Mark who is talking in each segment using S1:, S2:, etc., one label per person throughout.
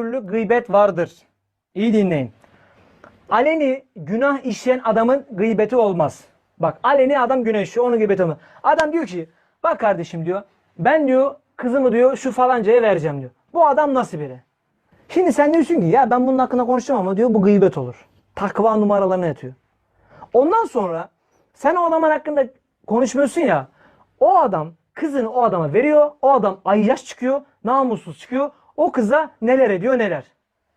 S1: türlü gıybet vardır. İyi dinleyin. Aleni günah işleyen adamın gıybeti olmaz. Bak aleni adam günah onun gıybeti olmaz. Adam diyor ki bak kardeşim diyor ben diyor kızımı diyor şu falancaya vereceğim diyor. Bu adam nasıl biri? Şimdi sen diyorsun ki ya ben bunun hakkında konuşacağım ama diyor bu gıybet olur. Takva numaralarına yatıyor. Ondan sonra sen o adamın hakkında konuşmuyorsun ya. O adam kızını o adama veriyor. O adam ayyaş çıkıyor. Namussuz çıkıyor. O kıza neler ediyor neler.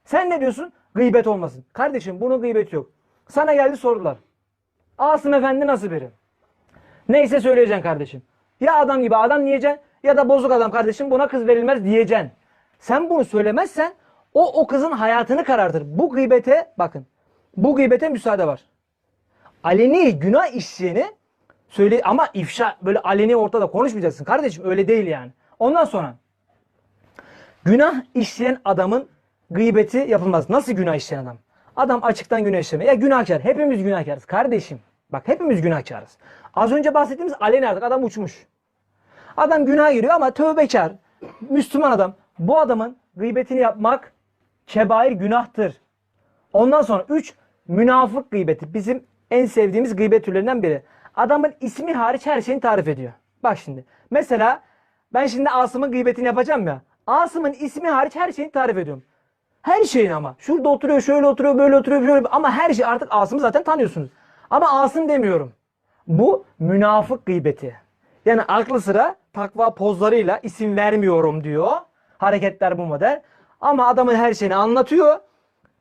S1: Sen ne diyorsun? Gıybet olmasın. Kardeşim bunun gıybeti yok. Sana geldi sorular. Asım Efendi nasıl biri? Neyse söyleyeceksin kardeşim. Ya adam gibi adam diyeceksin ya da bozuk adam kardeşim buna kız verilmez diyeceksin. Sen bunu söylemezsen o o kızın hayatını karartır. Bu gıybete bakın. Bu gıybete müsaade var. Aleni günah işleyeni söyle ama ifşa böyle aleni ortada konuşmayacaksın kardeşim öyle değil yani. Ondan sonra günah işleyen adamın gıybeti yapılmaz. Nasıl günah işleyen adam? Adam açıktan günah işleme. Ya günahkar. Hepimiz günahkarız kardeşim. Bak hepimiz günahkarız. Az önce bahsettiğimiz aleni artık adam uçmuş. Adam günah giriyor ama tövbekar. Müslüman adam. Bu adamın gıybetini yapmak kebair günahtır. Ondan sonra 3 münafık gıybeti. Bizim en sevdiğimiz gıybet türlerinden biri. Adamın ismi hariç her şeyini tarif ediyor. Bak şimdi. Mesela ben şimdi Asım'ın gıybetini yapacağım ya. Asım'ın ismi hariç her şeyini tarif ediyorum. Her şeyin ama. Şurada oturuyor, şöyle oturuyor, böyle oturuyor, şöyle. Ama her şey artık Asım'ı zaten tanıyorsunuz. Ama Asım demiyorum. Bu münafık gıybeti. Yani aklı sıra takva pozlarıyla isim vermiyorum diyor. Hareketler bu model. Ama adamın her şeyini anlatıyor.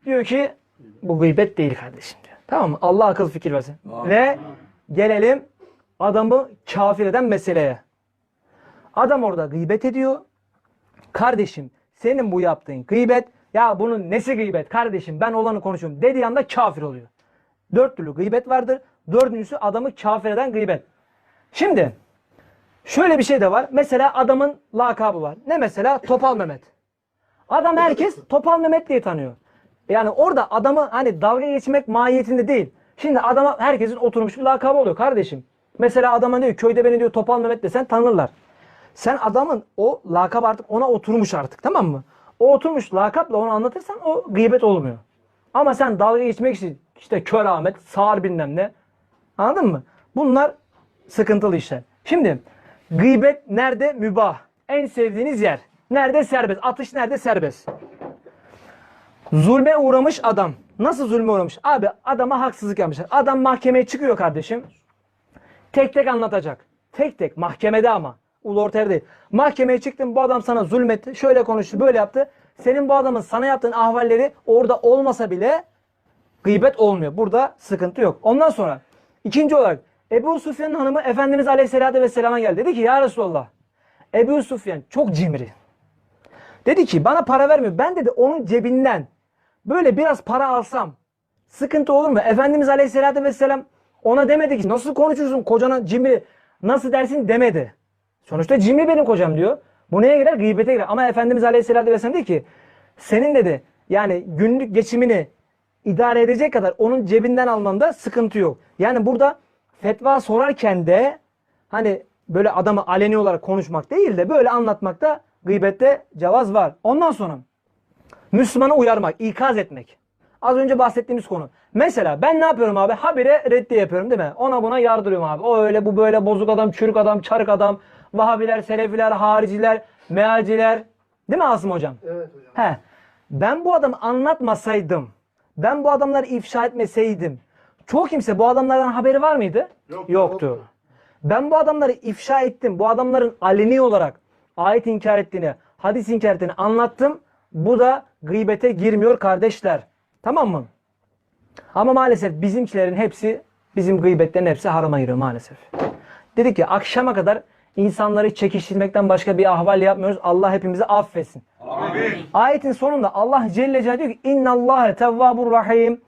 S1: Diyor ki bu gıybet değil kardeşim diyor. Tamam mı? Allah akıl fikir versin. Ve gelelim adamı kafir eden meseleye. Adam orada gıybet ediyor. Kardeşim senin bu yaptığın gıybet ya bunun nesi gıybet kardeşim ben olanı konuşuyorum dediği anda kafir oluyor. Dört türlü gıybet vardır. Dördüncüsü adamı kafir eden gıybet. Şimdi şöyle bir şey de var. Mesela adamın lakabı var. Ne mesela? Topal Mehmet. Adam herkes Topal Mehmet diye tanıyor. Yani orada adamı hani dalga geçmek mahiyetinde değil. Şimdi adama herkesin oturmuş bir lakabı oluyor kardeşim. Mesela adama diyor köyde beni diyor Topal Mehmet desen tanırlar. Sen adamın o lakap artık ona oturmuş artık tamam mı? O oturmuş lakapla onu anlatırsan o gıybet olmuyor. Ama sen dalga geçmek için işte kör Ahmet, sağır bilmem ne. Anladın mı? Bunlar sıkıntılı işler. Şimdi gıybet nerede? Mübah. En sevdiğiniz yer. Nerede? Serbest. Atış nerede? Serbest. Zulme uğramış adam. Nasıl zulme uğramış? Abi adama haksızlık yapmışlar. Adam mahkemeye çıkıyor kardeşim. Tek tek anlatacak. Tek tek mahkemede ama. Ulu orta değil. Mahkemeye çıktın bu adam sana zulmetti. Şöyle konuştu böyle yaptı. Senin bu adamın sana yaptığın ahvalleri orada olmasa bile gıybet olmuyor. Burada sıkıntı yok. Ondan sonra ikinci olarak Ebu Sufyan'ın hanımı Efendimiz Aleyhisselatü Vesselam'a geldi. Dedi ki ya Resulallah Ebu Sufyan çok cimri. Dedi ki bana para vermiyor. Ben dedi onun cebinden böyle biraz para alsam sıkıntı olur mu? Efendimiz Aleyhisselatü Vesselam ona demedi ki nasıl konuşuyorsun kocana cimri nasıl dersin demedi. Sonuçta cimri benim kocam diyor. Bu neye girer? Gıybete girer. Ama Efendimiz Aleyhisselatü Vesselam dedi ki senin dedi yani günlük geçimini idare edecek kadar onun cebinden almanda sıkıntı yok. Yani burada fetva sorarken de hani böyle adamı aleni olarak konuşmak değil de böyle anlatmakta gıybette cevaz var. Ondan sonra Müslümanı uyarmak, ikaz etmek. Az önce bahsettiğimiz konu. Mesela ben ne yapıyorum abi? Habire reddiye yapıyorum değil mi? Ona buna yardırıyorum abi. O öyle bu böyle bozuk adam, çürük adam, çarık adam. Vahabiler, Selefiler, hariciler, mealciler. Değil mi Asım hocam?
S2: Evet hocam.
S1: He. Ben bu adamı anlatmasaydım, ben bu adamları ifşa etmeseydim, çoğu kimse bu adamlardan haberi var mıydı?
S2: Yok,
S1: Yoktu.
S2: yoktu.
S1: Ben bu adamları ifşa ettim. Bu adamların aleni olarak ayet inkar ettiğini, hadis inkar ettiğini anlattım. Bu da gıybete girmiyor kardeşler. Tamam mı? Ama maalesef bizimkilerin hepsi, bizim gıybetlerin hepsi harama giriyor maalesef. Dedik ki akşama kadar insanları çekiştirmekten başka bir ahval yapmıyoruz. Allah hepimizi affetsin. Ayetin sonunda Allah Celle Celaluhu diyor ki İnnallâhe tevvâbur rahim.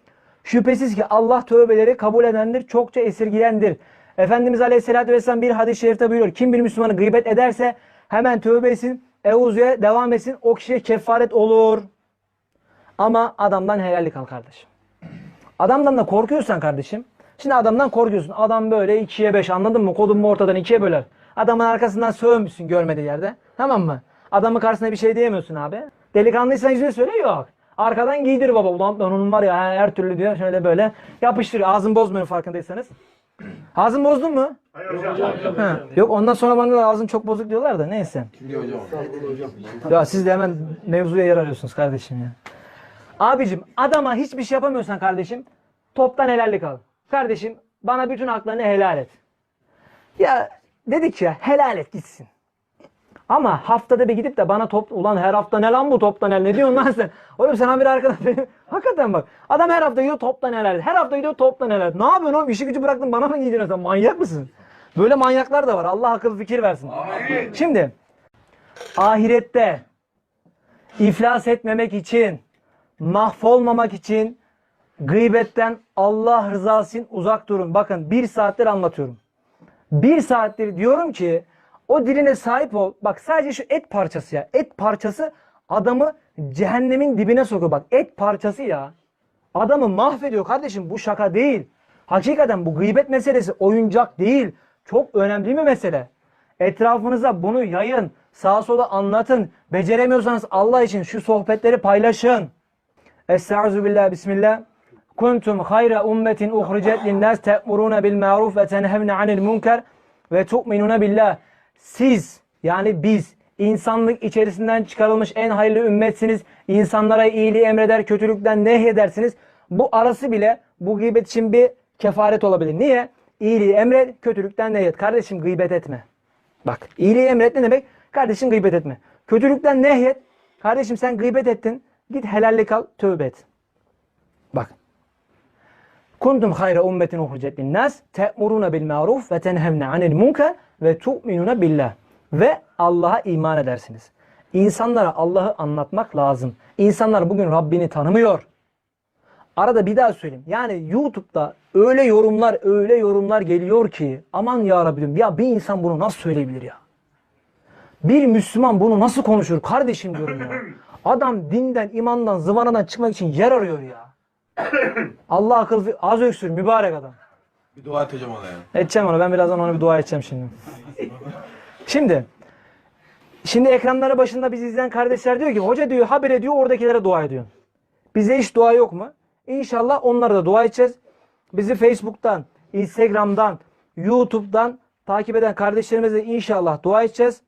S1: Şüphesiz ki Allah tövbeleri kabul edendir, çokça esirgiyendir. Efendimiz Aleyhisselatü Vesselam bir hadis-i şerifte buyuruyor. Kim bir Müslümanı gıybet ederse hemen tövbe etsin, evuzuya devam etsin. O kişiye kefaret olur. Ama adamdan helallik al kardeşim. Adamdan da korkuyorsan kardeşim. Şimdi adamdan korkuyorsun. Adam böyle ikiye beş anladın mı? Kodun mu ortadan ikiye böler. Adamın arkasından sövmüşsün görmediği yerde. Tamam mı? Adamın karşısına bir şey diyemiyorsun abi. Delikanlıysan yüzüne söyle yok. Arkadan giydir baba. Ulan ben onun var ya her türlü diyor şöyle böyle yapıştırıyor. Ağzın bozmuyor farkındaysanız. Ağzın bozdun mu? Ha. Yok ondan sonra bana da ağzın çok bozuk diyorlar da neyse. Ya siz de hemen mevzuya yer arıyorsunuz kardeşim ya. Abicim adama hiçbir şey yapamıyorsan kardeşim toptan helallik al. Kardeşim bana bütün haklarını helal et. Ya dedik ya helal et gitsin. Ama haftada bir gidip de bana top ulan her hafta ne lan bu toptan el ne diyorsun lan sen? Oğlum sen bir arkadaş benim. Hakikaten bak. Adam her hafta gidiyor toptan helal. Her hafta gidiyor toptan helal. Ne yapıyorsun oğlum? İşi gücü bıraktın bana mı giydiriyorsun sen? Manyak mısın? Böyle manyaklar da var. Allah akıl fikir versin. Şimdi ahirette iflas etmemek için, mahvolmamak için gıybetten Allah rızası için uzak durun. Bakın bir saattir anlatıyorum. Bir saattir diyorum ki o diline sahip ol. Bak sadece şu et parçası ya. Et parçası adamı cehennemin dibine sokuyor. Bak et parçası ya. Adamı mahvediyor kardeşim. Bu şaka değil. Hakikaten bu gıybet meselesi oyuncak değil. Çok önemli bir mesele. Etrafınıza bunu yayın. Sağa sola anlatın. Beceremiyorsanız Allah için şu sohbetleri paylaşın. Estaizu bismillah. Kuntum hayra ummetin uhricet linnas te'muruna bil ma'ruf ve tenhevne anil munker ve tu'minuna billah. Siz yani biz insanlık içerisinden çıkarılmış en hayırlı ümmetsiniz. İnsanlara iyiliği emreder, kötülükten nehyedersiniz. Bu arası bile bu gıybet için bir kefaret olabilir. Niye? İyiliği emret, kötülükten nehyet. Kardeşim gıybet etme. Bak iyiliği emret ne demek? Kardeşim gıybet etme. Kötülükten nehyet. Kardeşim sen gıybet ettin. Git helallik al, tövbe et. Bak. Kuntum hayra ummetin uhricet linnas te'muruna bil ma'ruf ve tenhevne anil munker ve tu'minuna billah. Ve Allah'a iman edersiniz. İnsanlara Allah'ı anlatmak lazım. İnsanlar bugün Rabbini tanımıyor. Arada bir daha söyleyeyim. Yani YouTube'da öyle yorumlar, öyle yorumlar geliyor ki aman ya Rabbi diyorum. Ya bir insan bunu nasıl söyleyebilir ya? Bir Müslüman bunu nasıl konuşur kardeşim diyorum ya. Adam dinden, imandan, zıvanadan çıkmak için yer arıyor ya. Allah akıl az öksür mübarek adam.
S2: Bir dua edeceğim ona ya.
S1: Edeceğim onu. Ben birazdan ona bir dua edeceğim şimdi. Şimdi Şimdi ekranları başında bizi izleyen kardeşler diyor ki hoca diyor haber ediyor oradakilere dua ediyor. Bize hiç dua yok mu? İnşallah onlara da dua edeceğiz. Bizi Facebook'tan, Instagram'dan, YouTube'dan takip eden kardeşlerimize de inşallah dua edeceğiz.